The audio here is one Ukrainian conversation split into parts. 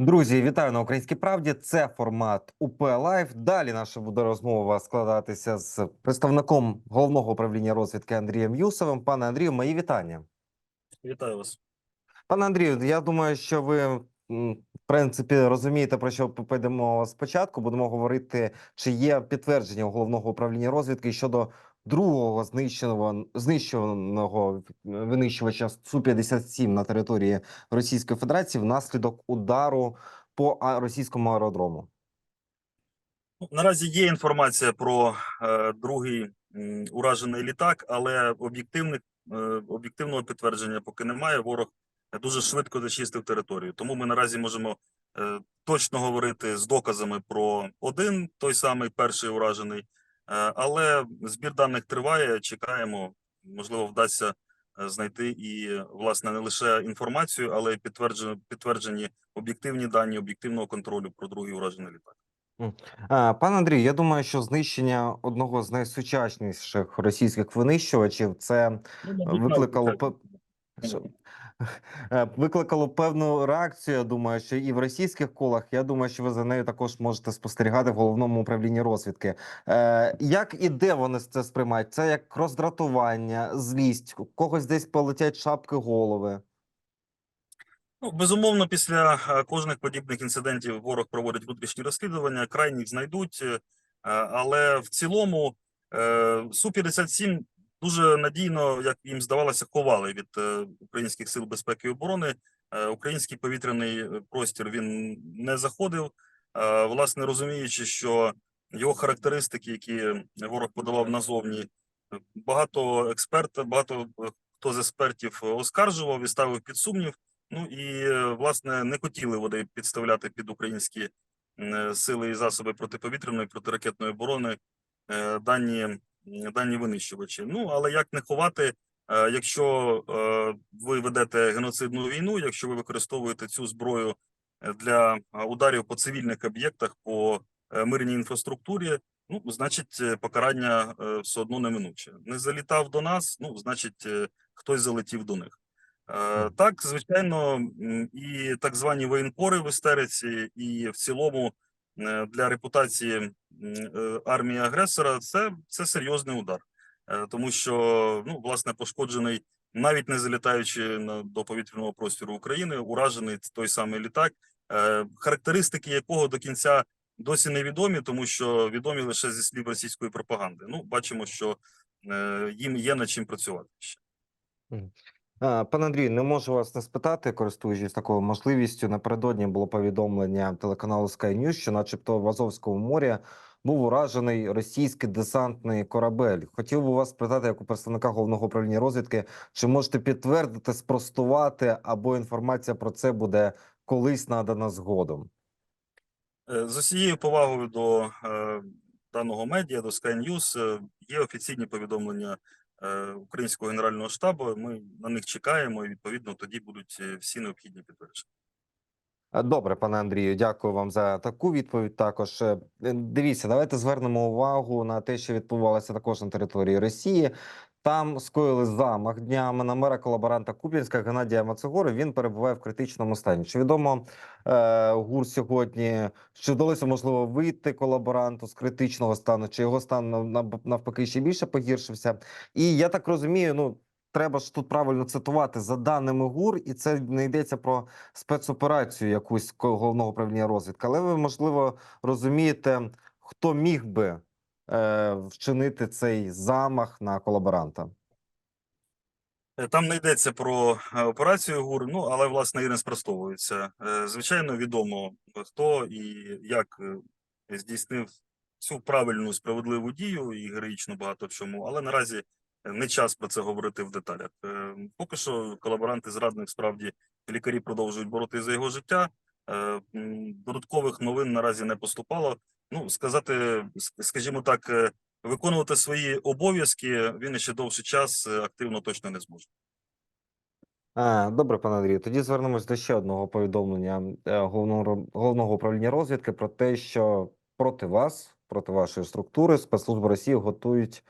Друзі, вітаю на українській правді. Це формат УП Лайф. Далі наша буде розмова складатися з представником головного управління розвідки Андрієм Юсовим. Пане Андрію, мої вітання. Вітаю вас. Пане Андрію, я думаю, що ви в принципі розумієте про що підемо спочатку. Будемо говорити, чи є підтвердження у головного управління розвідки щодо другого знищеного знищеного винищувача су 57 на території Російської Федерації внаслідок удару по російському аеродрому. Ну, Наразі є інформація про е, другий м, уражений літак, але об'єктивних е, об'єктивного підтвердження поки немає. Ворог дуже швидко зачистив територію. Тому ми наразі можемо е, точно говорити з доказами про один той самий перший уражений. Е, але збір даних триває. Чекаємо, можливо, вдасться е, знайти і власне не лише інформацію, але й підтверджені, підтверджені об'єктивні дані об'єктивного контролю про другий уражений літак. А, Пане Андрію, я думаю, що знищення одного з найсучасніших російських винищувачів це Ну, викликало Е, викликало певну реакцію. Я думаю, що і в російських колах. Я думаю, що ви за нею також можете спостерігати в головному управлінні розвідки. Е, як і де вони це сприймають? Це як роздратування, злість, когось десь полетять шапки голови. Ну, безумовно, після е, кожних подібних інцидентів ворог проводить внутрішні розслідування, крайніх знайдуть, але в цілому е, Су-57 дуже надійно, як їм здавалося, ховали від е, українських сил безпеки і оборони. Е, Український повітряний е, простір він не заходив, власне розуміючи, що його характеристики, які ворог подавав назовні, багато експертів, багато хто з експертів оскаржував і ставив під сумнів. Ну і власне не хотіли вони підставляти під українські сили і засоби протиповітряної протиракетної оборони дані, дані винищувачі. Ну але як не ховати, е, якщо е, ви ведете геноцидну війну, якщо ви використовуєте цю зброю е, для ударів по цивільних об'єктах, по мирній інфраструктурі, ну значить покарання все одно неминуче. Не залітав до нас, ну значить хтось залетів до них. Так, звичайно, і так звані воєнкори в істериці, і в цілому для репутації е, армії агресора це, це серйозний удар, Е, тому що ну, власне пошкоджений, навіть не залітаючи до повітряного простору України, уражений той самий літак, е, характеристики якого до кінця досі невідомі, тому що відомі лише зі слів російської пропаганди. Ну, бачимо, що е, їм є над чим працювати ще. А, Пане Андрію, не можу вас не спитати, користуючись такою можливістю. Напередодні було повідомлення телеканалу Sky News, що, начебто, в Азовському морі був уражений російський десантний корабель. Хотів би вас спитати, як у представника головного управління розвідки, чи можете підтвердити, спростувати, або інформація про це буде колись надана згодом. Е, З усією повагою до е, даного медіа, до Sky News, е, є офіційні повідомлення е, Українського генерального штабу. Ми на них чекаємо, і відповідно тоді будуть е, всі необхідні підтвердження. Е, Добре, пане Андрію, дякую вам за таку відповідь. Також Е, дивіться, давайте звернемо увагу на те, що відбувалося також на території Росії. Там скоїли замах днями на мера колаборанта Куп'янська Геннадія Мацегори. Він перебуває в критичному стані. Чи відомо е, ГУР сьогодні, чи вдалося можливо вийти колаборанту з критичного стану, чи його стан нав- нав- навпаки ще більше погіршився? І я так розумію, ну. Треба ж тут правильно цитувати за даними ГУР, і це не йдеться про спецоперацію якусь головного управління розвідки. Але ви можливо розумієте, хто міг би вчинити цей замах на колаборанта. Е, Там не йдеться про е, операцію ГУР, ну але власне і не спростовується. Е, Звичайно, відомо хто і як е, здійснив цю правильну справедливу дію і героїчно багато в чому, але наразі не час про це говорити в деталях. Е, Поки що колаборанти зрадник справді лікарі продовжують боротися за його життя. Е, Додаткових новин наразі не поступало. Ну сказати, скажімо так, е, виконувати свої обов'язки він ще довший час е, активно точно не зможе. Добре, пане Андрію. Тоді звернемось до ще одного повідомлення е, головного головного управління розвідки про те, що проти вас, проти вашої структури, спецслужби Росії готують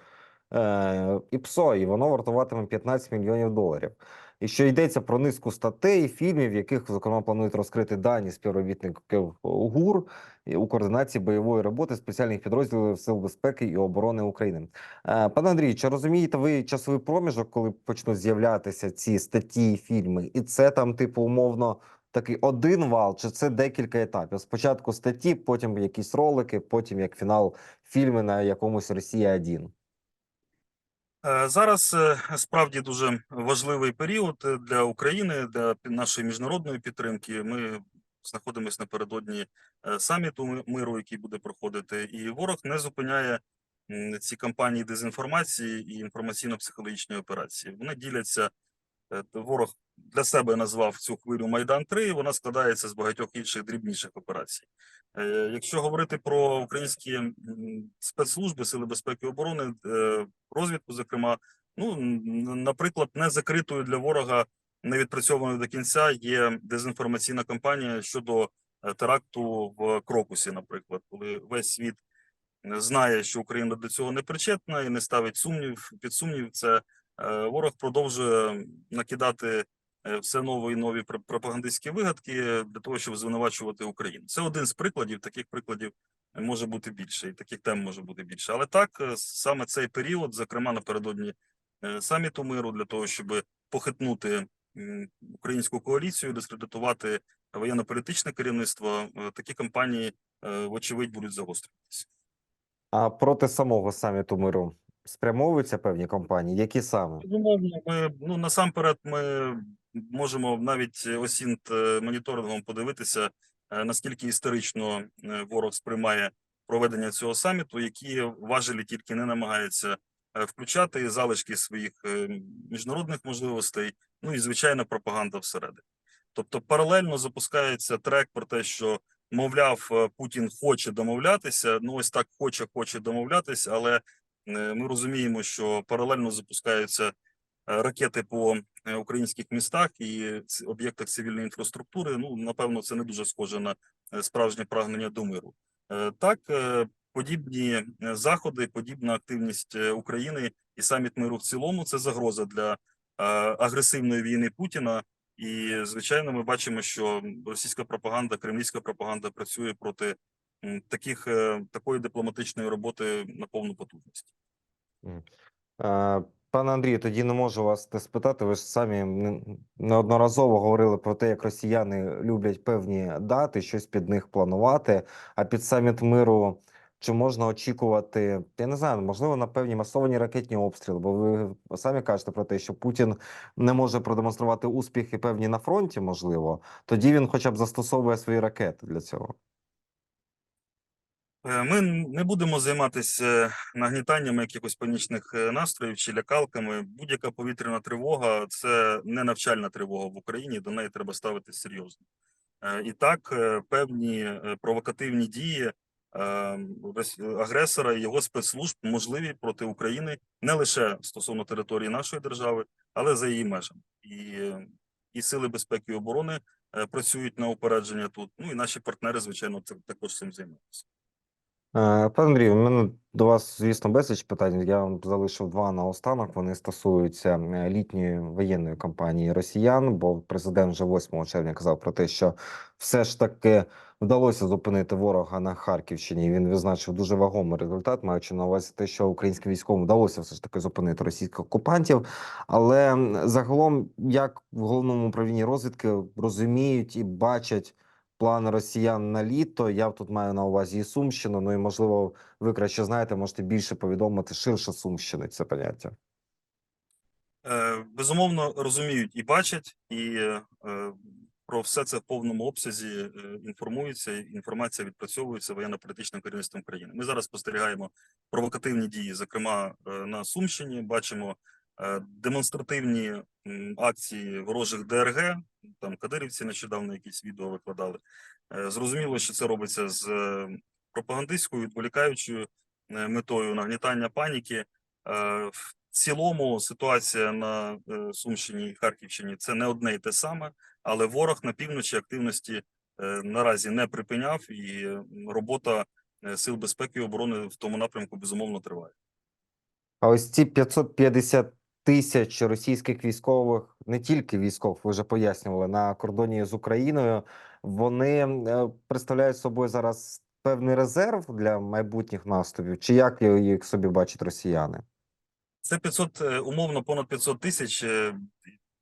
ІПСО, і воно вартуватиме 15 мільйонів доларів. і що йдеться про низку статей, фільмів, яких зокрема планують розкрити дані співробітників ГУР у координації бойової роботи спеціальних підрозділів Сил безпеки і оборони України. Е, Пане Андрію, чи розумієте ви часовий проміжок, коли почнуть з'являтися ці статті і фільми? І це там, типу, умовно, такий один вал, чи це декілька етапів? Спочатку статті, потім якісь ролики, потім як фінал фільми на якомусь Росія 1 Е, Зараз е, справді дуже важливий період е, для України, для нашої міжнародної підтримки. Ми знаходимося напередодні е, саміту миру, який буде проходити, і ворог не зупиняє ці кампанії дезінформації і інформаційно-психологічні операції. Вони діляться. е, Ворог для себе назвав цю хвилю Майдан 3 Вона складається з багатьох інших дрібніших операцій. Е, Якщо говорити про українські спецслужби, сили безпеки і оборони, е, розвідку, зокрема, ну наприклад, не закритою для ворога, не відпрацьованою до кінця є дезінформаційна кампанія щодо е, теракту в Крокусі, наприклад, коли весь світ знає, що Україна до цього не причетна і не ставить сумнів під сумнів. Це ворог продовжує накидати все нові і нові пр- пропагандистські вигадки для того, щоб звинувачувати Україну. Це один з прикладів. Таких прикладів може бути більше, і таких тем може бути більше. Але так е, саме цей період, зокрема напередодні е, саміту миру, для того, щоб похитнути українську коаліцію, дискредитувати воєнно-політичне керівництво, е, такі кампанії, е, вочевидь, будуть загострюватися. А проти самого саміту миру спрямовуються певні компанії? Які саме? Безумовно, ми ну насамперед ми можемо навіть осінт е, моніторингом подивитися, е, наскільки історично е, ворог сприймає проведення цього саміту, які важелі тільки не намагається е, включати залишки своїх е, міжнародних можливостей, ну і звичайна пропаганда всередині. Тобто паралельно запускається трек про те, що мовляв, е, Путін хоче домовлятися. Ну ось так хоче, хоче домовлятися, але Е, Ми розуміємо, що паралельно запускаються е, ракети по е, українських містах і об'єктах цивільної інфраструктури. Ну, напевно, це не дуже схоже на е, справжнє прагнення до миру. Е, Так, подібні заходи, подібна активність України і саміт миру в цілому це загроза для агресивної війни Путіна. І звичайно, ми бачимо, що російська пропаганда, кремлівська пропаганда працює проти таких такої дипломатичної роботи на повну потужність. Пане Андрію, тоді не можу вас не спитати. Ви ж самі неодноразово говорили про те, як росіяни люблять певні дати, щось під них планувати. А під саміт миру чи можна очікувати, я не знаю, можливо, на певні масовані ракетні обстріли? Бо ви самі кажете про те, що Путін не може продемонструвати успіхи певні на фронті, можливо. Тоді він хоча б застосовує свої ракети для цього. Е, Ми не будемо займатися нагнітанням якихось панічних е, настроїв чи лякалками. Будь-яка повітряна тривога це не навчальна тривога в Україні. До неї треба ставитись серйозно. Е, І так, е, певні е, провокативні дії е, агресора і його спецслужб можливі проти України не лише стосовно території нашої держави, але за її межами. І, е, і сили безпеки і оборони е, працюють на упередження тут. Ну і наші партнери, звичайно, також цим займаються. Е, Пане Андрію, у мене до вас, звісно, безліч питань. Я вам залишив два наостанок. Вони стосуються літньої воєнної кампанії росіян, бо президент вже 8 червня казав про те, що все ж таки вдалося зупинити ворога на Харківщині. Він відзначив дуже вагомий результат, маючи на увазі те, що українським військовим вдалося все ж таки зупинити російських окупантів. Але загалом, як в головному управлінні розвідки розуміють і бачать плани росіян на літо. Я тут маю на увазі і Сумщину. Ну і можливо, ви краще знаєте, можете більше повідомити ширше Сумщини це поняття. Е, Безумовно, розуміють і бачать, і е, про все це в повному обсязі е, інформуються. Інформація відпрацьовується воєнно-політичним керівництвом країни. Ми зараз спостерігаємо провокативні дії, зокрема е, на Сумщині. Бачимо е, демонстративні акції ворожих ДРГ. Там кадирівці нещодавно якісь відео викладали. Е, Зрозуміло, що це робиться з е, пропагандистською, відволікаючою е, метою нагнітання паніки. Е, В цілому ситуація на е, Сумщині і Харківщині це не одне і те саме, але ворог на півночі активності е, наразі не припиняв, і е, робота е, сил безпеки і оборони в тому напрямку безумовно триває. А ось ці 550 тисяч російських військових, не тільки військових, ви вже пояснювали на кордоні з Україною. Вони е, представляють собою зараз певний резерв для майбутніх наступів, чи як їх собі бачать росіяни? Це 500, е, умовно понад 500 тисяч. е,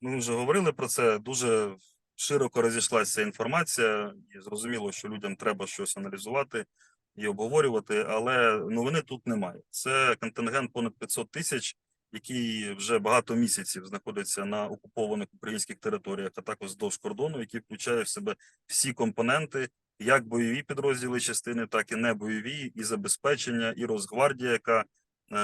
Ми вже говорили про це. Дуже широко розійшлася інформація, і зрозуміло, що людям треба щось аналізувати і обговорювати, але новини тут немає. Це контингент понад 500 тисяч, який вже багато місяців знаходиться на окупованих українських територіях, а також вздовж кордону, який включає в себе всі компоненти, як бойові підрозділи частини, так і не бойові, і забезпечення, і Росгвардія, яка е,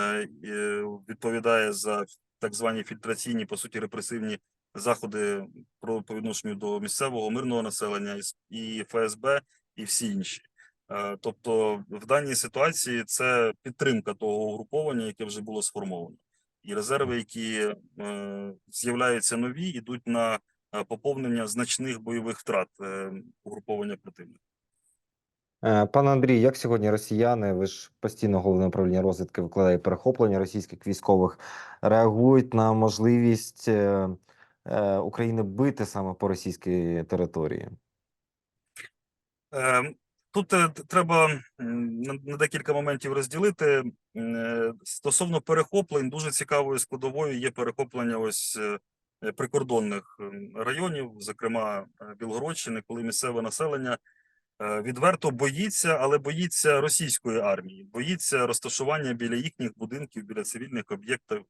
е, відповідає за так звані фільтраційні, по суті, репресивні заходи про по відношенню до місцевого мирного населення і ФСБ, і всі інші. Е, Тобто, в даній ситуації це підтримка того угруповання, яке вже було сформовано, і резерви, які е, з'являються нові, йдуть на е, поповнення значних бойових втрат е, угруповання противника. Пане Андрій, як сьогодні росіяни, ви ж постійно головне управління розвідки викладає перехоплення російських військових, реагують на можливість України бити саме по російській території? Тут е, треба на декілька моментів розділити. Е, Стосовно перехоплень, дуже цікавою складовою є перехоплення ось е, прикордонних районів, зокрема Білгородщини, коли місцеве населення відверто боїться, але боїться російської армії, боїться розташування біля їхніх будинків, біля цивільних об'єктів,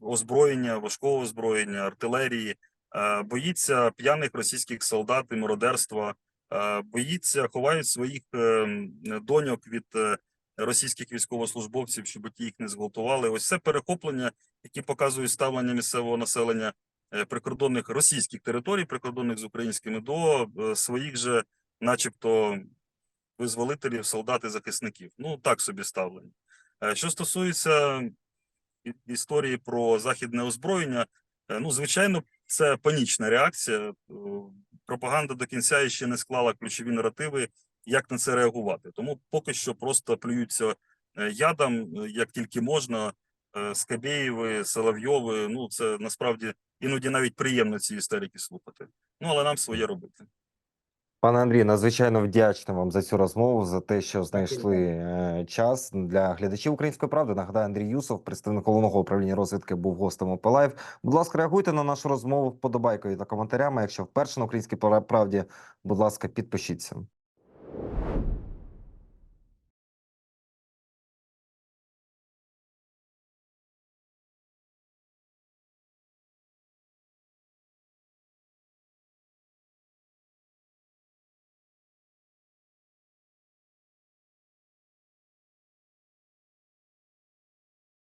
озброєння, важкого озброєння, артилерії, боїться п'яних російських солдат і мародерства боїться, ховають своїх е, доньок від е, російських військовослужбовців, щоб ті їх не зґвалтували. Ось це перехоплення, які показують ставлення місцевого населення е, прикордонних російських територій, прикордонних з українськими, до е, своїх же, начебто, визволителів, солдат і захисників. Ну так собі ставлення. Е, Що стосується історії про західне озброєння, е, ну звичайно, це панічна реакція. Пропаганда до кінця ще не склала ключові наративи, як на це реагувати. Тому поки що просто плюються е, ядом, е, як тільки можна. Е, Скабєєви, Соловйови. Ну це насправді іноді навіть приємно ці історики слухати. Ну але нам своє робити. Пане Андрій, надзвичайно вдячний вам за цю розмову, за те, що знайшли е, час для глядачів української правди. Нагадаю, Андрій Юсов, представник головного управління розвідки, був гостем ОПЛАЙВ. Будь ласка, реагуйте на нашу розмову вподобайкою та коментарями. Якщо вперше на українській правді, будь ласка, підпишіться.